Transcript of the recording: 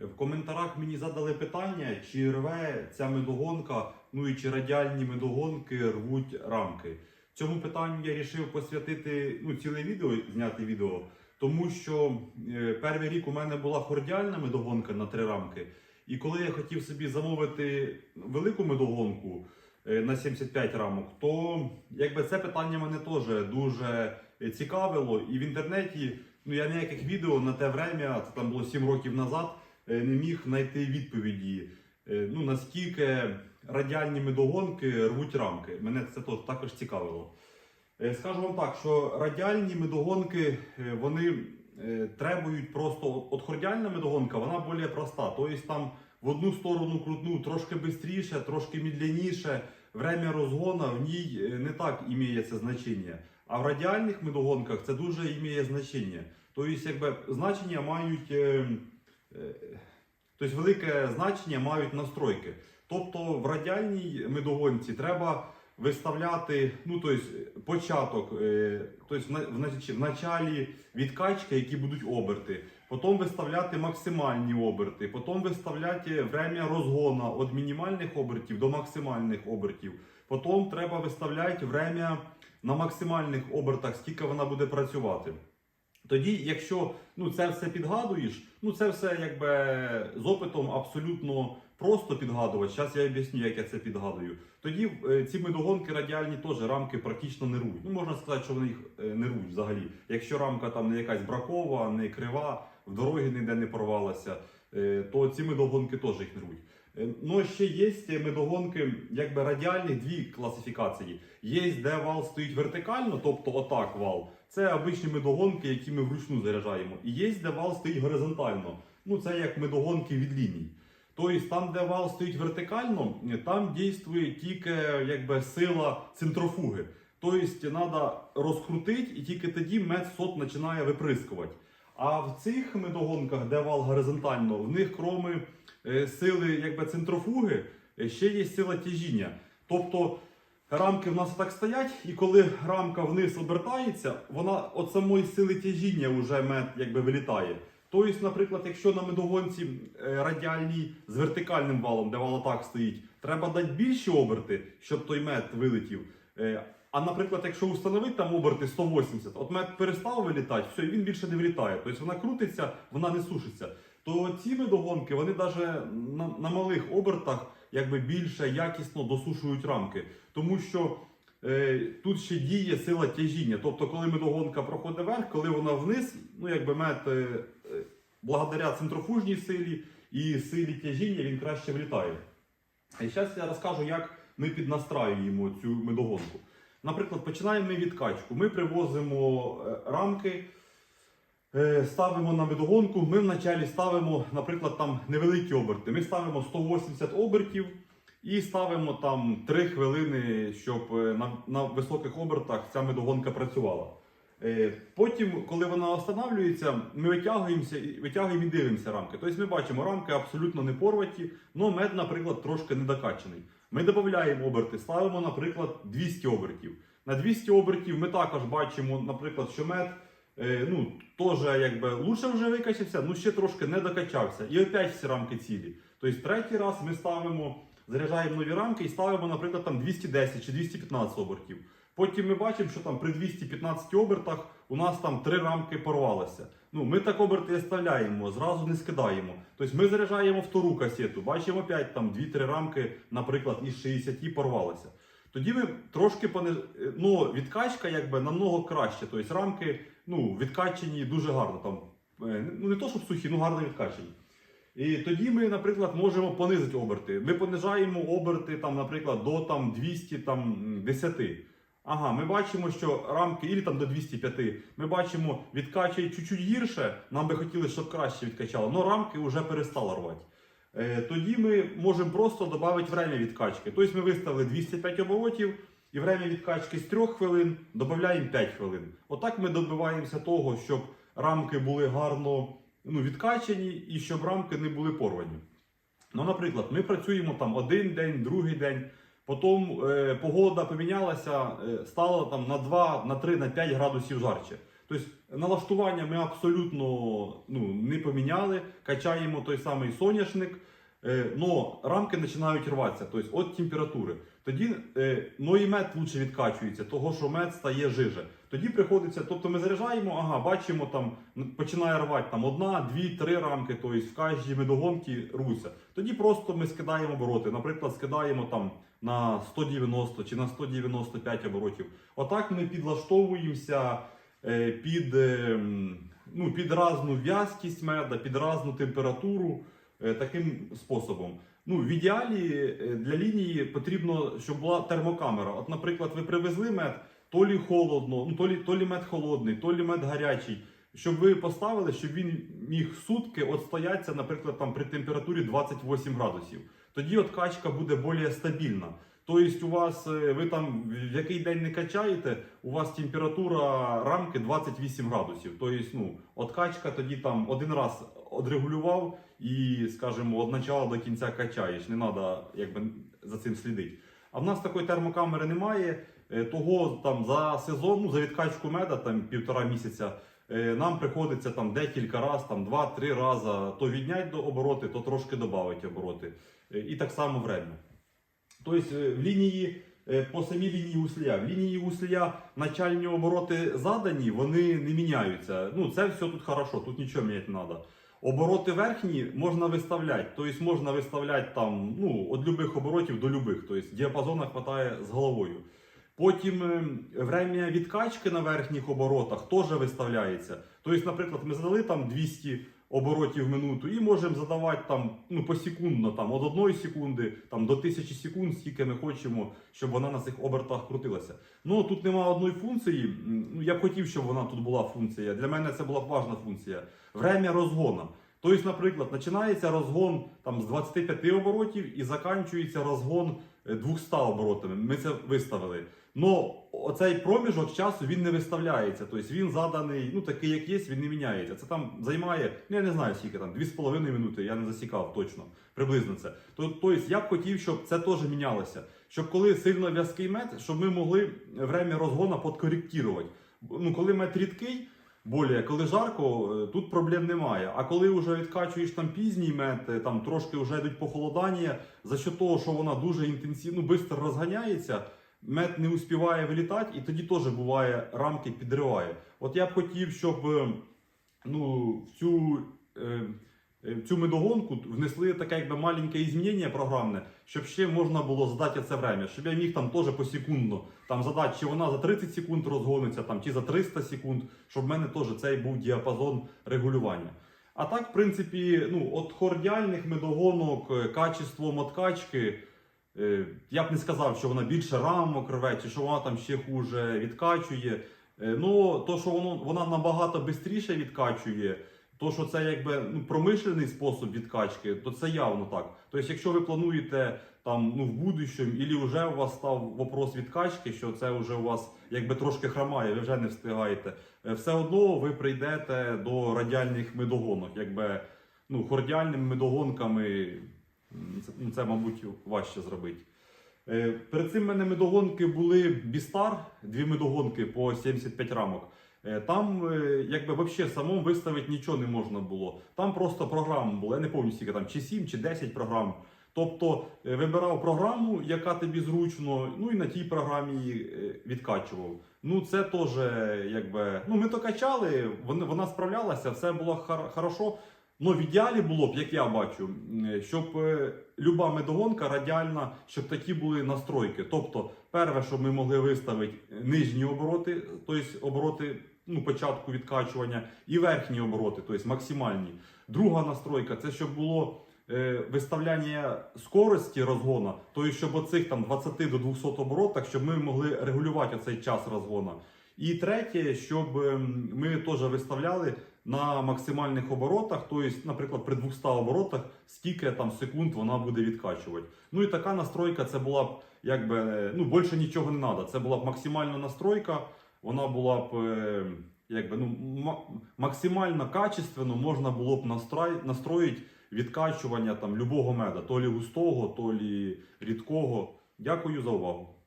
В коментарях мені задали питання, чи рве ця медогонка, ну і чи радіальні медогонки рвуть рамки. Цьому питанню я вирішив посвятити ну, ціле відео, зняти відео, тому що е, перший рік у мене була хордіальна медогонка на три рамки. І коли я хотів собі замовити велику медогонку е, на 75 рамок, то якби це питання мене теж дуже цікавило. І в інтернеті ну я ніяких відео на те время, це там було 7 років назад, не міг знайти відповіді. е, Ну наскільки радіальні медогонки рвуть рамки. Мене це також цікавило. Е, Скажу вам так, що радіальні медогонки е, вони е, требують просто от хордіальна медогонка, вона більш проста. Тобто там в одну сторону крутну трошки швидше, трошки медленніше. Время розгона в ній е, не так імеє це значення. А в радіальних медогонках це дуже імеє значення. Тобто, якби значення мають. Е, Тобто велике значення мають настройки. Тобто в радіальній медогонці треба виставляти ну, тобто, початок, тобто в началі відкачки, які будуть оберти, потім виставляти максимальні оберти, потім виставляти время розгона від мінімальних обертів до максимальних обертів. Потім треба виставляти время на максимальних обертах, скільки вона буде працювати. Тоді, якщо ну, це все підгадуєш, ну це все якби з опитом абсолютно просто підгадувати. Зараз я об'ясню, як я це підгадую. Тоді е, ці медогонки радіальні теж рамки практично не рвуть. Ну можна сказати, що вони їх е, не рвуть взагалі. Якщо рамка там не якась бракова, не крива, в дороги ніде не порвалася, е, то ці медогонки теж їх не рвуть. Е, Ну, ще є медогонки, якби радіальних дві класифікації. Є, де вал стоїть вертикально, тобто отак вал. Це обичні медогонки, які ми вручну заряджаємо. І є, де вал стоїть горизонтально. Ну, це як медогонки від ліній. Тобто там, де вал стоїть вертикально, там дійствує тільки якби, сила центрофуги. Тобто треба розкрутити і тільки тоді мед сот починає виприскувати. А в цих медогонках, де вал горизонтально, в них кроме е, сили якби, центрофуги, е, ще є сила тяжіння. Тобто рамки в нас так стоять, і коли рамка вниз обертається, вона від самої сили тяжіння вже мед якби вилітає. Тобто, наприклад, якщо на медогонці е, радіальній з вертикальним валом, де вал отак стоїть, треба дати більші оберти, щоб той мед вилетів. А наприклад, якщо установити там оберти 180, от мед перестав вилітати, все, і він більше не вилітає. Тобто вона крутиться, вона не сушиться. То ці медогонки, вони навіть на, на малих обертах якби більше якісно досушують рамки. Тому що е, тут ще діє сила тяжіння. Тобто, коли медогонка проходить вверх, коли вона вниз, ну якби мед е, е, благодаря центрофужній силі і силі тяжіння він краще влітає. І зараз я розкажу, як ми піднастраюємо цю медогонку. Наприклад, починаємо ми відкачку. Ми привозимо е, рамки, е, ставимо на медогонку. Ми вначалі ставимо, наприклад, там невеликі оберти. Ми ставимо 180 обертів і ставимо там 3 хвилини, щоб е, на, на високих обертах ця медогонка працювала. Потім, коли вона встановлюється, ми витягуємося витягуємо і дивимося рамки. Тобто ми бачимо, рамки абсолютно не порваті, але мед, наприклад, трошки недокачаний. Ми додаємо оберти, ставимо, наприклад, 200 обертів. На 200 обертів ми також бачимо, наприклад, що мед е, ну, теж якби лучше вже викачався, ну ще трошки не докачався. І опять всі рамки цілі. Тобто третій раз ми ставимо, заряджаємо нові рамки і ставимо, наприклад, там 210 чи 215 обертів. Потім ми бачимо, що там при 215 обертах у нас там три рамки порвалися. Ну, ми так оберти оставляємо, зразу не скидаємо. Тобто ми заряджаємо втору касету, бачимо опять там 2-3 рамки, наприклад, із 60 порвалися. Тоді ми трошки пониж... ну, відкачка якби намного краще. Тобто рамки ну, відкачені дуже гарно. Там, е, ну не то, щоб сухі, ну гарно відкачені. І тоді ми, наприклад, можемо понизити оберти. Ми понижаємо оберти, там, наприклад, до там, 200 там, 10. Ага, ми бачимо, що рамки, і там до 205, ми бачимо, відкачує чуть-чуть гірше, нам би хотілося, щоб краще відкачало, але рамки вже перестало рвати. Е, тоді ми можемо просто додати время відкачки. Тобто ми виставили 205 оборотів, і время відкачки з 3 хвилин додаємо 5 хвилин. Отак ми добиваємося того, щоб рамки були гарно ну, відкачені і щоб рамки не були порвані. Ну, наприклад, ми працюємо там один день, другий день. Потім е, погода помінялася, е, стало там на 2, на 3, на 5 градусів жарче. Тобто налаштування ми абсолютно ну, не поміняли, качаємо той самий соняшник, е, рамки починають рватися, тобто від температури. Тоді е, ну і мед лучше відкачується, того що мед стає жиже. Тоді приходиться, тобто ми заряджаємо, ага, бачимо там, починає рвати там одна, дві, три рамки, тобто в кожній медогонці рвуться. Тоді просто ми скидаємо обороти. Наприклад, скидаємо там на 190 чи на 195 оборотів. Отак ми підлаштовуємося е, під, е, ну, під разну в'язкість меда, під разну температуру е, таким способом. Ну, в ідеалі е, для лінії потрібно, щоб була термокамера. От, наприклад, ви привезли мед, то лі холодно, ну, то лі, то лі мед холодний, то лі мед гарячий. Щоб ви поставили, щоб він міг сутки отстоятися, наприклад, там при температурі 28 градусів. Тоді от качка буде більш стабільна. Тобто, у вас е, ви там в який день не качаєте, у вас температура рамки 28 градусів. Тобто, ну, от качка тоді там один раз одрегулював і, скажімо, від початку до кінця качаєш. Не треба якби, за цим слідити. А в нас такої термокамери немає. Е, Того там за сезон, ну, за відкачку меда, там півтора місяця, е, нам приходиться там декілька разів, там два-три рази то віднять до обороти, то трошки додати обороти. Е, І так само время. Тобто в лінії е, по самій лінії гуслія. В лінії гуслія начальні обороти задані, вони не міняються. Ну, це все тут хорошо, тут нічого міняти не треба. Обороти верхні можна виставляти. Тобто можна виставляти там ну, від любих оборотів до любих. Тобто діапазона хватає з головою. Потім е, время відкачки на верхніх оборотах теж виставляється. Тобто, наприклад, ми задали там 200 оборотів в минуту і можемо задавати там ну, посекундно, там, від 1 секунди там, до 1000 секунд, скільки ми хочемо, щоб вона на цих обертах крутилася. Ну тут немає одної функції. Ну, я б хотів, щоб вона тут була функція. Для мене це була б важна функція. Время розгону. Тобто, наприклад, починається розгон там, з 25 оборотів і закінчується розгон 200 оборотами. Ми це виставили. Но оцей проміжок часу він не виставляється. Тобто він заданий, ну такий як є, він не міняється. Це там займає, ну я не знаю скільки там, 2,5 минути, я не засікав точно, приблизно це. То- Тобто я б хотів, щоб це теж мінялося. Щоб коли сильно в'язкий мед, щоб ми могли время розгону подкоректувати. Ну, коли мед рідкий, Более, коли жарко, е, тут проблем немає. А коли вже відкачуєш там пізній мед, е, там трошки вже йдуть похолодання, за що того, що вона дуже інтенсивно, швидко розганяється, мед не успіває вилітати, і тоді теж буває рамки підриває. От я б хотів, щоб е, ну, цю, цю медогонку внесли таке якби маленьке змінення програмне, щоб ще можна було задати це время, щоб я міг там теж посекундно там задати, чи вона за 30 секунд розгониться, там, чи за 300 секунд, щоб в мене теж цей був діапазон регулювання. А так, в принципі, ну, от хордіальних медогонок, е, качеством откачки, е, я б не сказав, що вона більше рамок рве, чи що вона там ще хуже відкачує. Е, Ну, то, що воно, вона набагато швидше відкачує, то, що це якби ну, промишлений спосіб відкачки, то це явно так. Тобто, якщо ви плануєте там ну в будущому, і вже у вас став вопрос відкачки, що це вже у вас якби трошки хромає, ви вже не встигаєте. е, Все одно ви прийдете до радіальних медогонок, якби ну, хордіальними медогонками це, ну, це, мабуть, важче зробити. Е, Перед цим в мене медогонки були Бістар, дві медогонки по 75 рамок. Е, Там, е, якби взагалі самому виставити нічого не можна було. Там просто програма була, я не пам'ятаю скільки там, чи 7, чи 10 програм. Тобто е, вибирав програму, яка тобі зручно, ну і на тій програмі відкачував. Ну це теж якби. Ну ми то качали, вона, справлялася, все було хорошо. Ну, в ідеалі було б, як я бачу, щоб е, люба медогонка радіальна, щоб такі були настройки. Тобто, перше, щоб ми могли виставити нижні обороти, тобто обороти ну, початку відкачування, і верхні обороти, тобто максимальні. Друга настройка це щоб було е, виставляння скорості розгону, тобто, щоб оцих там 20 до 200 оборотах, щоб ми могли регулювати цей час розгону. І третє, щоб ем, ми теж виставляли на максимальних оборотах, тобто, наприклад, при 200 оборотах, скільки там секунд вона буде відкачувати. Ну і така настройка це була б якби ну більше нічого не треба. Це була б максимальна настройка, вона була б е, якби ну максимально качественно можна було б настроїти відкачування там любого меда, то лі густого, то лі рідкого. Дякую за увагу.